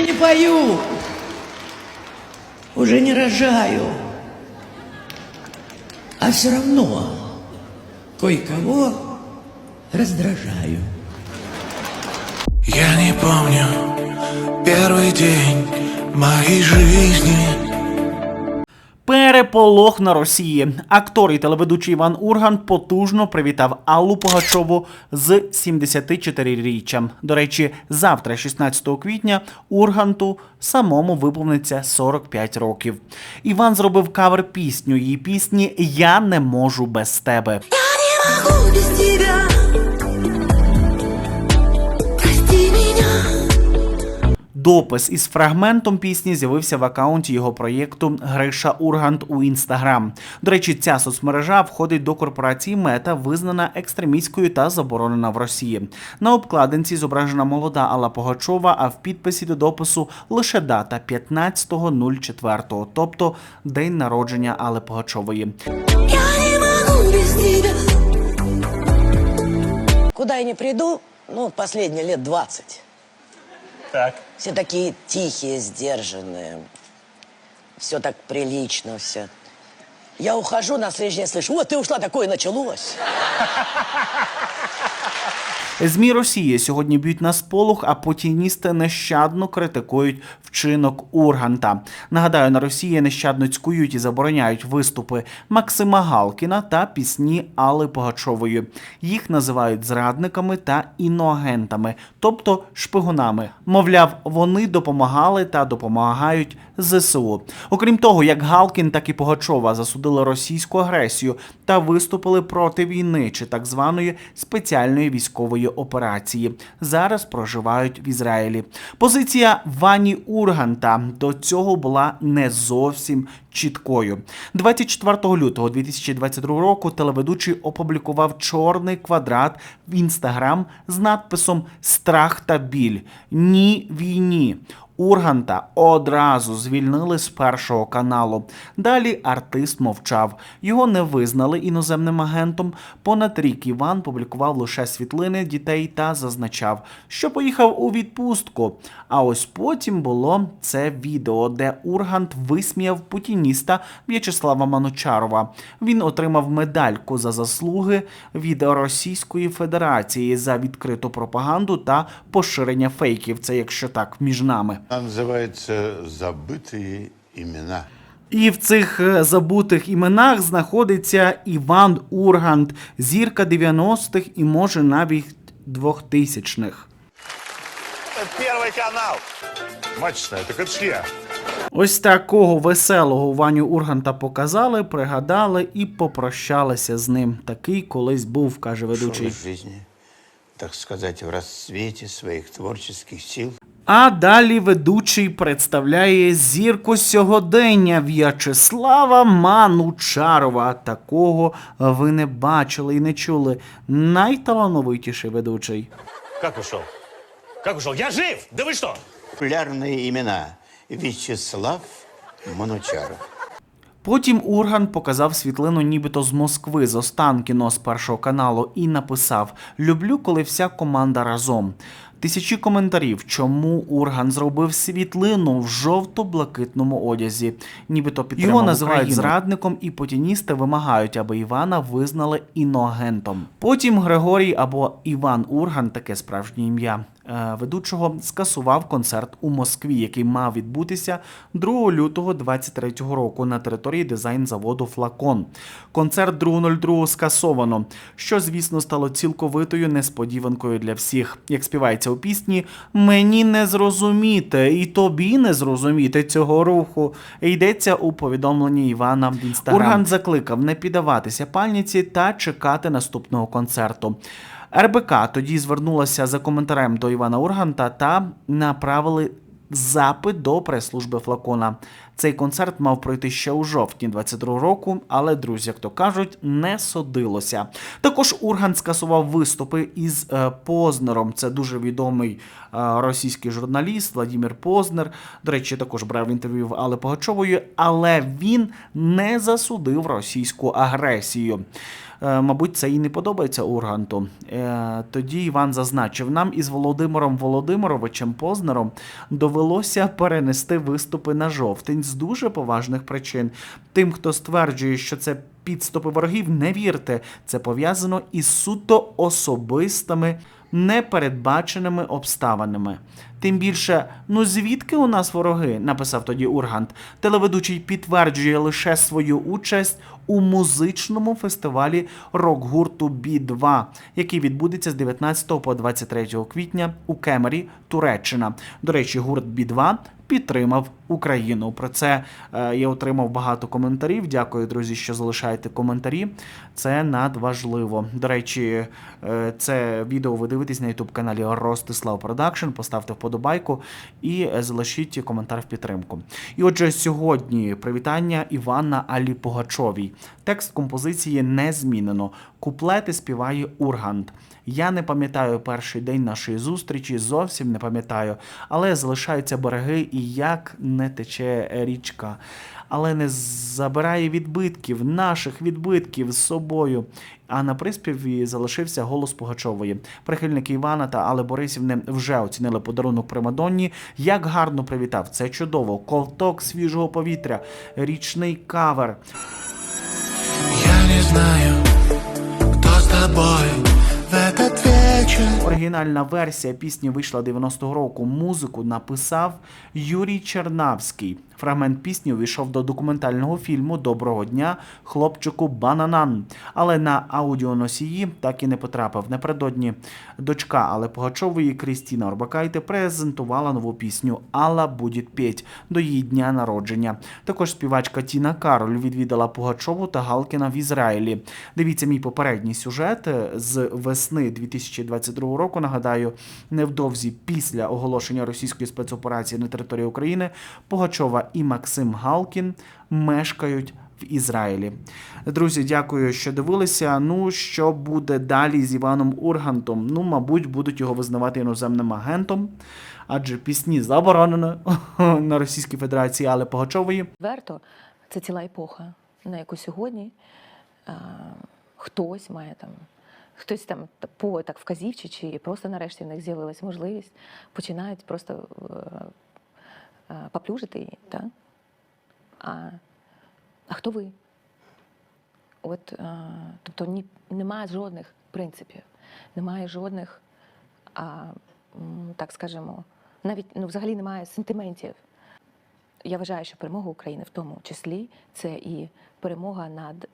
Не пою, уже не рожаю. А все равно кое-кого раздражаю. Я не помню первый день моей жизни. Переполох на Росії. Актор і телеведучий Іван Ургант потужно привітав Аллу Пугачову з 74-річчям. До речі, завтра, 16 квітня, Урганту самому виповниться 45 років. Іван зробив кавер пісню її пісні Я не можу без тебе. могу без тебя. Допис із фрагментом пісні з'явився в акаунті його проєкту Гриша Ургант у інстаграм. До речі, ця соцмережа входить до корпорації Мета, визнана екстремістською та заборонена в Росії. На обкладинці зображена молода Алла Погачова, а в підписі до допису лише дата 15.04, тобто день народження Алли Погачової. Я не могу без тебя. Куда я не приду, ну, последние лет 20. Так. Все такие тихие, сдержанные. Все так прилично, все. Я ухожу, на следующий день слышу, вот ты ушла, такое началось. ЗМІ Росії сьогодні б'ють на сполох, а путіністи нещадно критикують вчинок Урганта. Нагадаю, на Росії нещадно цькують і забороняють виступи Максима Галкіна та пісні Алли Пугачової. Їх називають зрадниками та іноагентами, тобто шпигунами. Мовляв, вони допомагали та допомагають ЗСУ. Окрім того, як Галкін, так і Пугачова засудили російську агресію та виступили проти війни чи так званої спеціальної військової операції. Зараз проживають в Ізраїлі. Позиція Вані Урганта до цього була не зовсім чіткою. 24 лютого 2022 року телеведучий опублікував чорний квадрат в інстаграм з надписом Страх та біль. Ні війні. Урганта одразу звільнили з першого каналу. Далі артист мовчав. Його не визнали іноземним агентом. Понад рік Іван публікував лише світлини дітей та зазначав, що поїхав у відпустку. А ось потім було це відео, де Ургант висміяв путініста В'ячеслава Манучарова. Він отримав медальку за заслуги від Російської Федерації за відкриту пропаганду та поширення фейків. Це якщо так між нами. Она называется «Забытые имена». І в цих е, забутих іменах знаходиться Іван Ургант, зірка 90-х і може навіть 2000-х. Первый канал. Мачная, так это ж я. Ось такого веселого Ваню Урганта показали, пригадали і попрощалися з ним. Такий колись був, каже ведучий. Шел в жизни, Так сказать, в расцвете своих творческих сил. А далі ведучий представляє зірку сьогодення В'ячеслава Манучарова. Такого ви не бачили і не чули. Найталановитіший ведучий. Как ушел? Как ушел? Я жив! Да вы что? Популярные имена Вячеслав Манучаров. Потім Урган показав світлину нібито з Москви з Останкіно з першого каналу і написав: Люблю, коли вся команда разом. Тисячі коментарів, чому Урган зробив світлину в жовто-блакитному одязі, нібито підтримав Його називають Україну. зрадником, і путіністи вимагають, аби Івана визнали іноагентом. Потім Григорій або Іван Урган, таке справжнє ім'я е, ведучого, скасував концерт у Москві, який мав відбутися 2 лютого 23 року на території дизайн-заводу Флакон. Концерт 2.02 скасовано, що, звісно, стало цілковитою несподіванкою для всіх. Як співається у пісні, мені не зрозуміти, і тобі не зрозуміти цього руху. Йдеться у повідомленні Івана в інстаграм. Ургант закликав не піддаватися пальниці та чекати наступного концерту. РБК тоді звернулася за коментарем до Івана Урганта та направили запит до прес-служби флакона. Цей концерт мав пройти ще у жовтні 22 року, але друзі, як то кажуть, не судилося. Також Ургант скасував виступи із е, Познером. Це дуже відомий е, російський журналіст Владимир Познер. До речі, також брав інтерв'ю в Алли Погачової, але він не засудив російську агресію. Е, Мабуть, це і не подобається Урганту. Е, Тоді Іван зазначив, нам із Володимиром Володимировичем Познером довелося перенести виступи на жовтень з дуже поважних причин. Тим, хто стверджує, що це підступи ворогів, не вірте. Це пов'язано із суто особистими непередбаченими обставинами. Тим більше, ну звідки у нас вороги? написав тоді Ургант. Телеведучий підтверджує лише свою участь у музичному фестивалі рок-гурту Бі-2, який відбудеться з 19 по 23 квітня у Кемері, Туреччина. До речі, гурт Бі-2 підтримав Україну. Про це е, я отримав багато коментарів. Дякую, друзі, що залишаєте коментарі. Це надважливо. До речі, е, це відео ви дивитесь на youtube каналі Ростислав Продакшн. Поставте вподобайку і залишіть коментар в підтримку. І отже, сьогодні привітання Івана Алі Погачовій. Текст композиції не змінено. Куплети співає Ургант. Я не пам'ятаю перший день нашої зустрічі, зовсім не пам'ятаю, але залишаються береги і як не тече річка. Але не забирає відбитків, наших відбитків з собою. А на приспіві залишився голос Пугачової. Прихильники Івана та Алли Борисівни вже оцінили подарунок Примадонні. Як гарно привітав. Це чудово. Ковток свіжого повітря, річний кавер. Я не знаю, кто с тобой в этот вечер Оригінальна версія пісні вийшла 90-го року. Музику написав Юрій Чернавський. Фрагмент пісні увійшов до документального фільму Доброго дня хлопчику Бананан. Але на аудіоносії так і не потрапив. Напередодні дочка Алли Пугачової Крістіна Орбакайте презентувала нову пісню Алла буде петь до її дня народження. Також співачка Тіна Кароль відвідала Пугачову та Галкіна в Ізраїлі. Дивіться мій попередній сюжет з весни 2022 року. Нагадаю, невдовзі після оголошення російської спецоперації на території України Пугачова і Максим Галкін мешкають в Ізраїлі. Друзі, дякую, що дивилися. Ну, що буде далі з Іваном Ургантом? Ну, мабуть, будуть його визнавати іноземним агентом, адже пісні заборонено на Російській Федерації, але Пугачової Верто це ціла епоха, на яку сьогодні а, хтось має там, хтось там по так вказівчі, чи просто нарешті в них з'явилася можливість, починають просто е, е, поплюжити її. Так? А, а хто ви? От, е, тобто ні, немає жодних принципів, немає жодних, а, так скажемо, навіть ну, взагалі немає сентиментів. Я вважаю, що перемога України в тому числі це і перемога над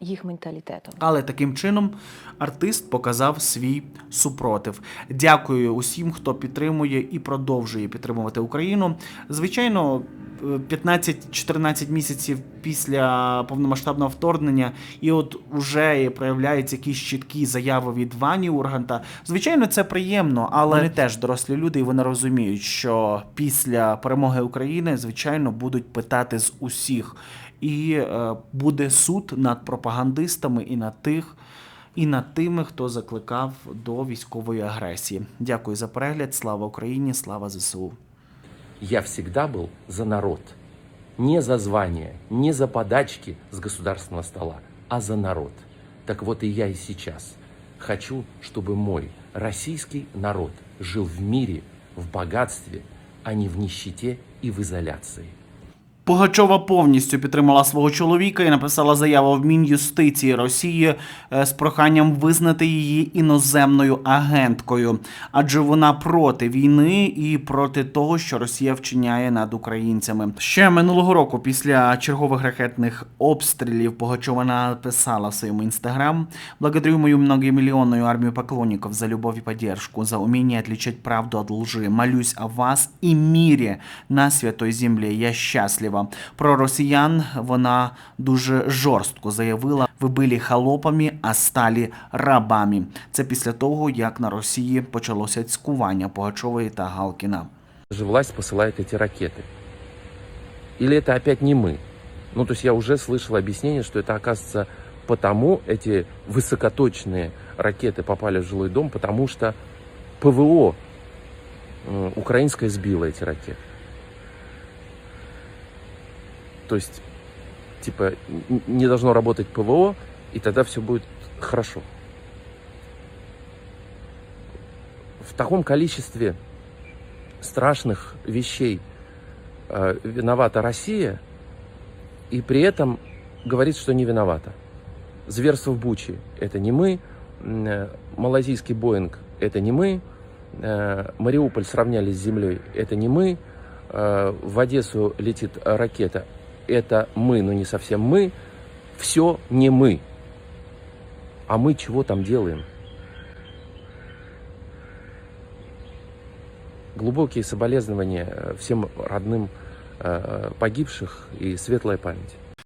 їх менталітетом. Але таким чином артист показав свій супротив. Дякую усім, хто підтримує і продовжує підтримувати Україну. Звичайно. е, 15-14 місяців після повномасштабного вторгнення, і от уже проявляються якісь чіткі заяви від Вані Урганта. Звичайно, це приємно, але вони теж дорослі люди, і вони розуміють, що після перемоги України, звичайно, будуть питати з усіх. І е, буде суд над пропагандистами і над тих, і над тими, хто закликав до військової агресії. Дякую за перегляд. Слава Україні! Слава ЗСУ! Я всегда был за народ. Не за звание, не за подачки с государственного стола, а за народ. Так вот и я и сейчас хочу, чтобы мой российский народ жил в мире, в богатстве, а не в нищете и в изоляции. Пугачова повністю підтримала свого чоловіка і написала заяву в Мін'юстиції Росії е, з проханням визнати її іноземною агенткою, адже вона проти війни і проти того, що Росія вчиняє над українцями. Ще минулого року, після чергових ракетних обстрілів, Пугачова написала в своєму інстаграм: Благодарю мою многомиллионную армию поклонников за любовь и поддержку, за умение отличать правду от лжи. Молюсь о вас и мире на святой землі. Я щаслива. Про росіян вона дуже жорстко заявила: ви були холопами, а стали рабами. Це після того, як на Росії почалося цькування Пугачової та Галкіна. же власть посылает эти ракеты. Или это опять не мы? Ну, то есть я уже слышал объяснение, что это, оказывается, потому эти высокоточные ракеты попали в жилой дом, потому что ПВО э, украинское сбило эти ракеты. То есть, типа, не должно работать ПВО, и тогда все будет Хорошо. В таком количестве страшных вещей э, виновата Россия, и при этом говорит, что не виновата. Зверство в Буче – это не мы, э, малазийский Боинг – это не мы, э, Мариуполь сравняли с землей – это не мы, э, в Одессу летит ракета – это мы, но не совсем мы, все не мы. А мы чего там делаем? Глубокие соболезнования э, всем родным э, погибших и светлая память.